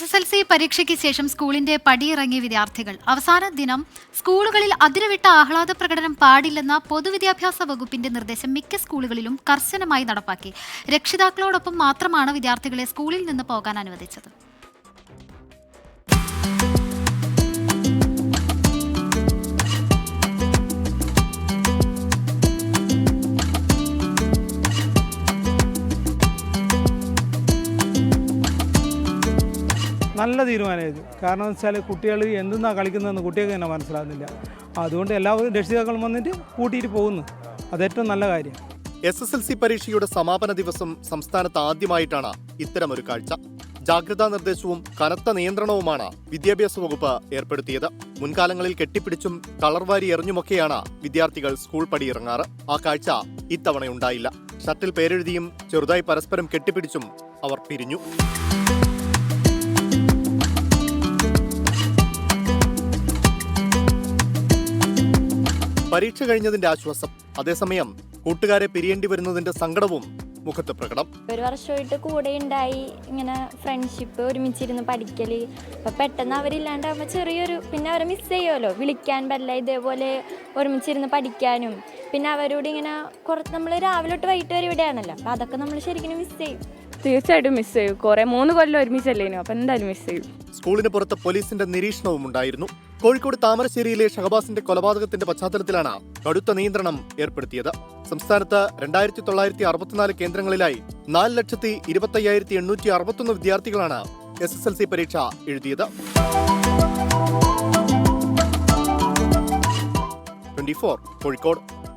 S S L C പരീക്ഷയ്ക്ക് ശേഷം സ്കൂളിന്റെ പടിയിറങ്ങിയ വിദ്യാർത്ഥികൾ. അവസാന ദിനം സ്കൂളുകളിൽ അതിരുവിട്ട ആഹ്ലാദ പ്രകടനം പാടില്ലെന്ന പൊതുവിദ്യാഭ്യാസ വകുപ്പിന്റെ നിർദ്ദേശം മിക്ക സ്കൂളുകളിലും കർശനമായി നടപ്പാക്കി. രക്ഷിതാക്കളോടൊപ്പം മാത്രമാണ് വിദ്യാർത്ഥികളെ സ്കൂളിൽ നിന്ന് പോകാൻ അനുവദിച്ചത്. നല്ല തീരുമാനമായിരുന്നു. കാരണം എന്ന് വെച്ചാൽ കുട്ടികൾ എന്തെന്നാണ് കളിക്കുന്നതെന്ന് കുട്ടികൾക്ക് തന്നെ മനസ്സിലാകുന്നില്ല. അതുകൊണ്ട് എല്ലാവരും രക്ഷിതാക്കളും വന്നിട്ട് കൂട്ടിയിട്ട് പോകുന്നു. അതേറ്റവും നല്ല കാര്യം. എസ് എസ് എൽ സി പരീക്ഷയുടെ സമാപന ദിവസം സംസ്ഥാനത്ത് ആദ്യമായിട്ടാണ് ഇത്തരമൊരു കാഴ്ച. ജാഗ്രതാ നിർദ്ദേശവും കനത്ത നിയന്ത്രണവുമാണ് വിദ്യാഭ്യാസ വകുപ്പ് ഏർപ്പെടുത്തിയത്. മുൻകാലങ്ങളിൽ കെട്ടിപ്പിടിച്ചും കളർവാരി എറിഞ്ഞുമൊക്കെയാണ് വിദ്യാർത്ഥികൾ സ്കൂൾ പടിയിറങ്ങാറ്. ആ കാഴ്ച ഇത്തവണയുണ്ടായില്ല. ഷട്ടിൽ പേരെഴുതിയും ചെറുതായി പരസ്പരം കെട്ടിപ്പിടിച്ചും അവർ പിരിഞ്ഞു. പരീക്ഷ കഴിഞ്ഞതിന്റെ ആശ്വാസം. അതേസമയം കൂട്ടുകാരെ പിരിയേണ്ടി വരുന്നതിന്റെ സങ്കടവും മുഖത്ത് പ്രകടം. ഒരു വർഷമായിട്ട് കൂടെ ഉണ്ടായി ഇങ്ങനെ ഫ്രണ്ട്ഷിപ്പ് ഒരുമിച്ചിരുന്ന് പഠിക്കൽ അപ്പൊ പെട്ടെന്ന് അവരില്ലാണ്ടാകുമ്പോൾ ചെറിയൊരു പിന്നെ അവരെ മിസ് ചെയ്യുമല്ലോ വിളിക്കാൻ പറ്റില്ല ഇതേപോലെ ഒരുമിച്ചിരുന്ന് പഠിക്കാനും. പിന്നെ അവരോട് ഇങ്ങനെ കുറച്ച് നമ്മൾ രാവിലെ തൊട്ട് വൈകിട്ട് വരെ ഇവിടെയാണല്ലോ. അപ്പൊ അതൊക്കെ നമ്മൾ ശരിക്കും മിസ് ചെയ്യും. തീർച്ചയായിട്ടും മിസ് ചെയ്യും. കുറേ മൂന്ന് കൊല്ലം ഒരുമിച്ചല്ലേനു. അപ്പം എന്തായാലും മിസ് ചെയ്യും. സ്കൂളിന് പുറത്ത് പോലീസിന്റെ നിരീക്ഷണവും ഉണ്ടായിരുന്നു. കോഴിക്കോട് താമരശ്ശേരിയിലെ ഷഹബാസിന്റെ കൊലപാതകത്തിന്റെ പശ്ചാത്തലത്തിലാണ് കടുത്ത നിയന്ത്രണം ഏർപ്പെടുത്തിയത്. സംസ്ഥാനത്ത് രണ്ടായിരത്തി തൊള്ളായിരത്തി അറുപത്തിനാല് കേന്ദ്രങ്ങളിലായി നാല് ലക്ഷത്തി ഇരുപത്തയ്യായിരത്തി എണ്ണൂറ്റി അറുപത്തൊന്ന് വിദ്യാർത്ഥികളാണ് എസ് എസ് എൽ സി പരീക്ഷ എഴുതിയത്. Twenty four Kozhikode.